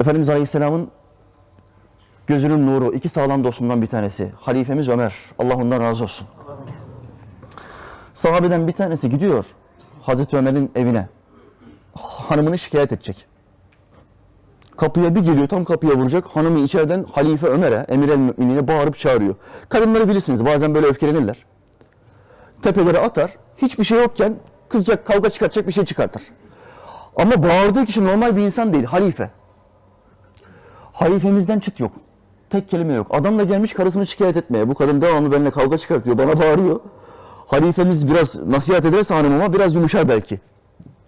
Efendimiz Aleyhisselam'ın gözünün nuru, iki sağlam dostundan bir tanesi. Halifemiz Ömer. Allah ondan razı olsun. Sahabeden bir tanesi gidiyor Hazreti Ömer'in evine. Hanımını şikayet edecek. Kapıya bir geliyor, tam kapıya vuracak. Hanımı içeriden Halife Ömer'e, Emir el Müminine bağırıp çağırıyor. Kadınları bilirsiniz, bazen böyle öfkelenirler. Tepelere atar, hiçbir şey yokken kızacak, kavga çıkartacak bir şey çıkartır. Ama bağırdığı kişi normal bir insan değil, halife. Halifemizden çıt yok. Tek kelime yok. Adam da gelmiş karısını şikayet etmeye. Bu kadın devamlı benimle kavga çıkartıyor, bana bağırıyor. Halifemiz biraz nasihat ederse hanımıma biraz yumuşar belki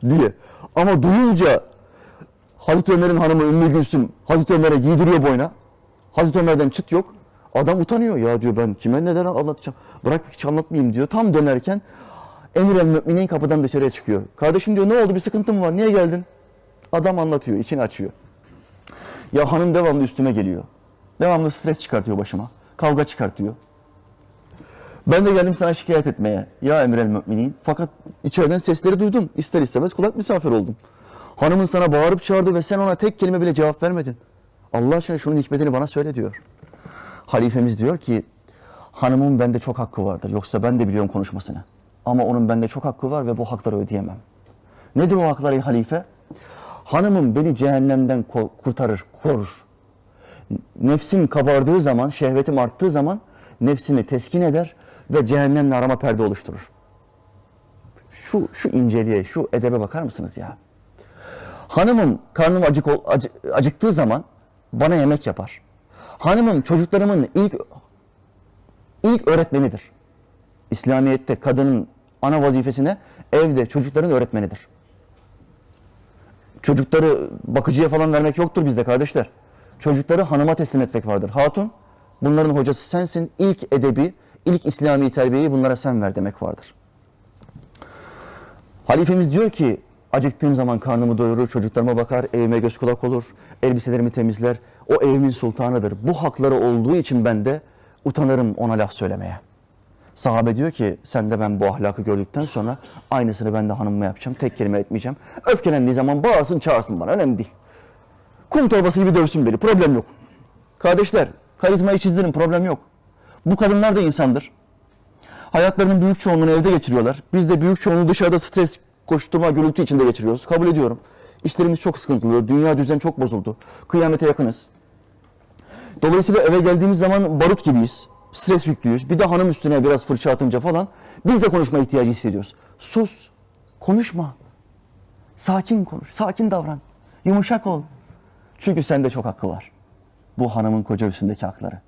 diye. Ama duyunca Hazreti Ömer'in hanımı Ümmü Gülsüm Hazreti Ömer'e giydiriyor boyna. Hazreti Ömer'den çıt yok. Adam utanıyor ya diyor ben kime neden anlatacağım. Bırak hiç anlatmayayım diyor. Tam dönerken Emir el Müminin kapıdan dışarıya çıkıyor. Kardeşim diyor ne oldu bir sıkıntın mı var niye geldin? Adam anlatıyor içini açıyor. Ya hanım devamlı üstüme geliyor. Devamlı stres çıkartıyor başıma. Kavga çıkartıyor. Ben de geldim sana şikayet etmeye. Ya Emir el Müminin. Fakat içeriden sesleri duydum. İster istemez kulak misafir oldum. Hanımın sana bağırıp çağırdı ve sen ona tek kelime bile cevap vermedin. Allah aşkına şunun hikmetini bana söyle diyor. Halifemiz diyor ki hanımın bende çok hakkı vardır. Yoksa ben de biliyorum konuşmasını. Ama onun bende çok hakkı var ve bu hakları ödeyemem. Nedir o haklar ey halife? Hanımım beni cehennemden kurtarır, korur. Nefsim kabardığı zaman, şehvetim arttığı zaman nefsimi teskin eder ve cehennemle arama perde oluşturur. Şu, şu inceliğe, şu edebe bakar mısınız ya? Hanımım karnım acık, acı- acıktığı zaman bana yemek yapar. Hanımım çocuklarımın ilk ilk öğretmenidir. İslamiyet'te kadının ana vazifesine evde çocukların öğretmenidir. Çocukları bakıcıya falan vermek yoktur bizde kardeşler. Çocukları hanıma teslim etmek vardır. Hatun bunların hocası sensin. İlk edebi, ilk İslami terbiyeyi bunlara sen ver demek vardır. Halifemiz diyor ki acıktığım zaman karnımı doyurur, çocuklarıma bakar, evime göz kulak olur, elbiselerimi temizler. O evimin sultanıdır. Bu hakları olduğu için ben de utanırım ona laf söylemeye. Sahabe diyor ki sen de ben bu ahlakı gördükten sonra aynısını ben de hanımıma yapacağım. Tek kelime etmeyeceğim. Öfkelendiği zaman bağırsın çağırsın bana önemli değil. Kum torbası gibi dövsün beni problem yok. Kardeşler karizmayı çizdirin problem yok. Bu kadınlar da insandır. Hayatlarının büyük çoğunluğunu evde geçiriyorlar. Biz de büyük çoğunluğu dışarıda stres, koşturma, gürültü içinde geçiriyoruz. Kabul ediyorum. İşlerimiz çok sıkıntılı, dünya düzen çok bozuldu. Kıyamete yakınız. Dolayısıyla eve geldiğimiz zaman barut gibiyiz. Stres yüklüyüz. Bir de hanım üstüne biraz fırça atınca falan biz de konuşma ihtiyacı hissediyoruz. Sus, konuşma. Sakin konuş, sakin davran. Yumuşak ol. Çünkü sende çok hakkı var. Bu hanımın koca üstündeki hakları.